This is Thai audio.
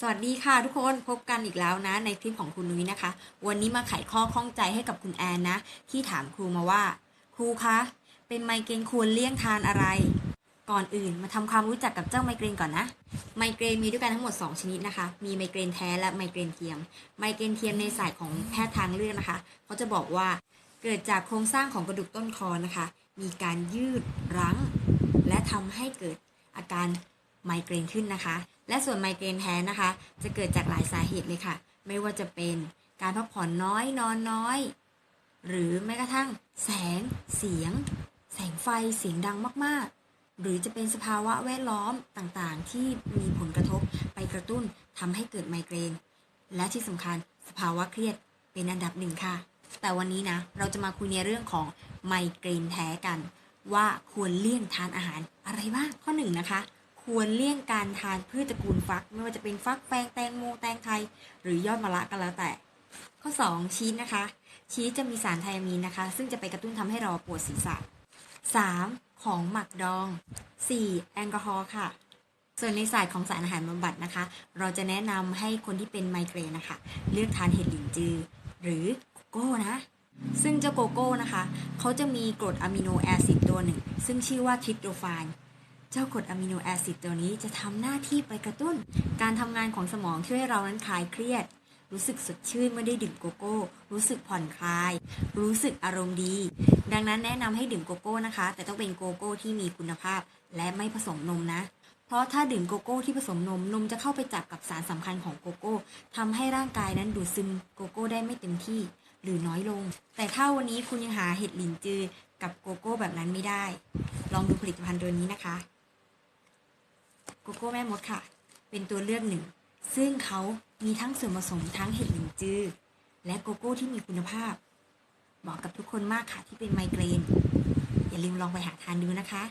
สวัสดีค่ะทุกคนพบกันอีกแล้วนะ ในคลิปของคุณนุ้ยนะคะ วันนี้มาไขข้อข้องใจให้กับคุณแอนนะ ที่ถามครูมาว่า ครูคะเป็นไมเกรนควรเลี่ยงทานอะไร ก่อนอื่นมาทำความรู้จักกับเจ้าไมเกรนก่อนนะ ไมเกรนมีด้วยกันทั้งหมด 2 ชนิดนะคะ มีไมเกรนแท้และไมเกรนเทียม ไมเกรนเทียมในสายของแพทย์ทางเลือกนะคะเขาจะบอกว่าเกิดจากโครงสร้างของกระดูกต้นคอนะคะ มีการยืดรั้ง และทำให้เกิดอาการไมเกรนขึ้นนะคะ และส่วนไมเกรนแท้นะคะ จะเกิดจากหลายสาเหตุเลยค่ะ ไม่ว่าจะเป็นการพักผ่อนน้อยนอนน้อย หรือแม้กระทั่ง แสง เสียง แสงไฟเสียงดังมากๆ หรือจะเป็นสภาวะแวดล้อมต่างๆ ที่มีผลกระทบไปกระตุ้นทำให้เกิดไมเกรน และที่สำคัญสภาวะเครียดเป็นอันดับหนึ่งค่ะ แต่วันนี้นะเราจะมาคุยในเรื่องของไมเกรนแท้กัน ว่าควรเลี่ยงทานอาหารอะไรบ้างข้อหนึ่งนะคะ ควรเลี่ยงการทานพืชตระกูลฟัก ไม่ว่าจะเป็นฟักแฟงแตงโมแตงไทย หรือยอดมะระก็แล้วแต่ ข้อ 2 ชีสนะคะ ชีสจะมีสารไทอามีนนะคะ ซึ่งจะไปกระตุ้นทำให้เราปวดศีรษะ 3. ของหมักดอง 4. แอลกอฮอล์ค่ะ ส่วนในศาสตร์ของสารอาหารบำบัดนะคะ เราจะแนะนำให้คนที่เป็นไมเกรนนะคะ เลือกทานเห็ดหลินจือ หรือโกโก้นะซึ่งเจ้าโกโก้นะคะ เขาจะมีกรดอะมิโนแอซิดตัวหนึ่ง ซึ่งชื่อว่าทริปโตฟาน เจ้ากรดอะมิโนแอซิดตัวนี้จะทำหน้าที่ไปกระตุ้น การทำงานของสมองช่วยให้เรานั้นคลายเครียด รู้สึกสดชื่นเมื่อได้ดื่มโกโก้ รู้สึกผ่อนคลาย รู้สึกอารมณ์ดี ดังนั้นแนะนำให้ดื่มโกโก้นะคะ แต่ต้องเป็นโกโก้ที่มีคุณภาพ และไม่ผสมนมนะเพราะถ้าดื่มโกโก้ที่ผสมนม นมจะเข้าไปจับกับสารสำคัญของโกโก้ทำให้ร่างกายนั้นดูดซึมโกโก้ได้ไม่เต็มที่ หรือน้อยลง แต่ถ้าวันนี้คุณยังหาเห็ดหลินจือ กับโกโก้แบบนั้นไม่ได้ ลองดูผลิตภัณฑ์ตัวนี้นะคะ โกโก้แม่มดค่ะ เป็นตัวเลือกหนึ่ง ซึ่งเขามีทั้งส่วนผสมทั้งเห็ดหลินจือ และโกโก้ที่มีคุณภาพเหมาะกับทุกคนมากค่ะที่เป็นไมเกรน อย่าลืมลองไปหาทานดูนะคะ